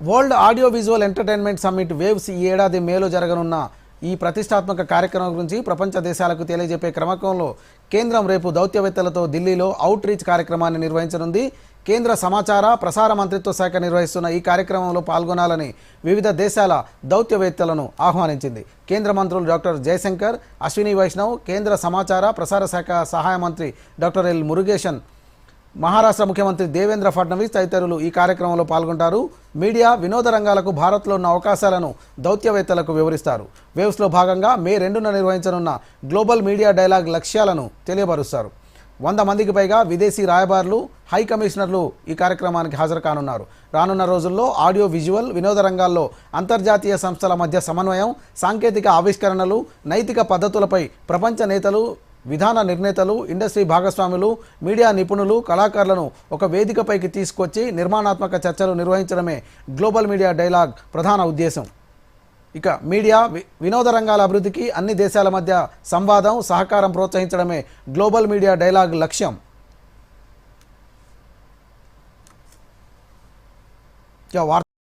World audio visual entertainment summit waves ఈ ఏడాది మేలో జరగనున్న ఈ ప్రతిష్టాత్మక కార్యక్రమం గురించి ప్రపంచ దేశాలకు తెలియజెప్పే క్రమకంలో కేంద్రం రేపు దౌత్యవేత్తలతో ఢిల్లీలో అవుట్ రీచ్ కార్యక్రమాన్ని నిర్వహించనుంది. కేంద్ర సమాచార ప్రసార మంత్రిత్వ శాఖ నిర్వహిస్తున్న ఈ కార్యక్రమంలో పాల్గొనాలని వివిధ దేశాల దౌత్యవేత్తలను ఆహ్వానించింది. కేంద్ర మంత్రులు డాక్టర్ జయశంకర్ అశ్విని వైష్ణవ్ కేంద్ర సమాచార ప్రసార శాఖ సహాయ మంత్రి డాక్టర్ ఎల్ మురుగేషన్ మహారాష్ట్ర ముఖ్యమంత్రి దేవేంద్ర ఫడ్నవీస్ తదితరులు ఈ కార్యక్రమంలో పాల్గొంటారు. మీడియా వినోద రంగాలకు భారత్లో ఉన్న అవకాశాలను దౌత్యవేత్తలకు వివరిస్తారు. వేవ్స్లో భాగంగా మే రెండున నిర్వహించనున్న గ్లోబల్ మీడియా డైలాగ్ లక్ష్యాలను తెలియపరుస్తారు. వంద మందికి పైగా విదేశీ రాయబారులు హై కమిషనర్లు ఈ కార్యక్రమానికి హాజరు కానున్నారు రానున్న రోజుల్లో ఆడియో విజువల్ వినోద రంగాల్లో అంతర్జాతీయ సంస్థల మధ్య సమన్వయం సాంకేతిక ఆవిష్కరణలు నైతిక పద్ధతులపై ప్రపంచ నేతలు విధాన నిర్ణేతలు ఇండస్ట్రీ భాగస్వాములు మీడియా నిపుణులు కళాకారులను ఒక వేదికపైకి తీసుకొచ్చి నిర్మాణాత్మక చర్చలు నిర్వహించడమే గ్లోబల్ మీడియా డైలాగ్ ప్రధాన ఉద్దేశం. ఇక మీడియా వినోద రంగాల అభివృద్ధికి అన్ని దేశాల మధ్య సంవాదం సహకారం ప్రోత్సహించడమే గ్లోబల్ మీడియా డైలాగ్ లక్ష్యం. ఇక వార్త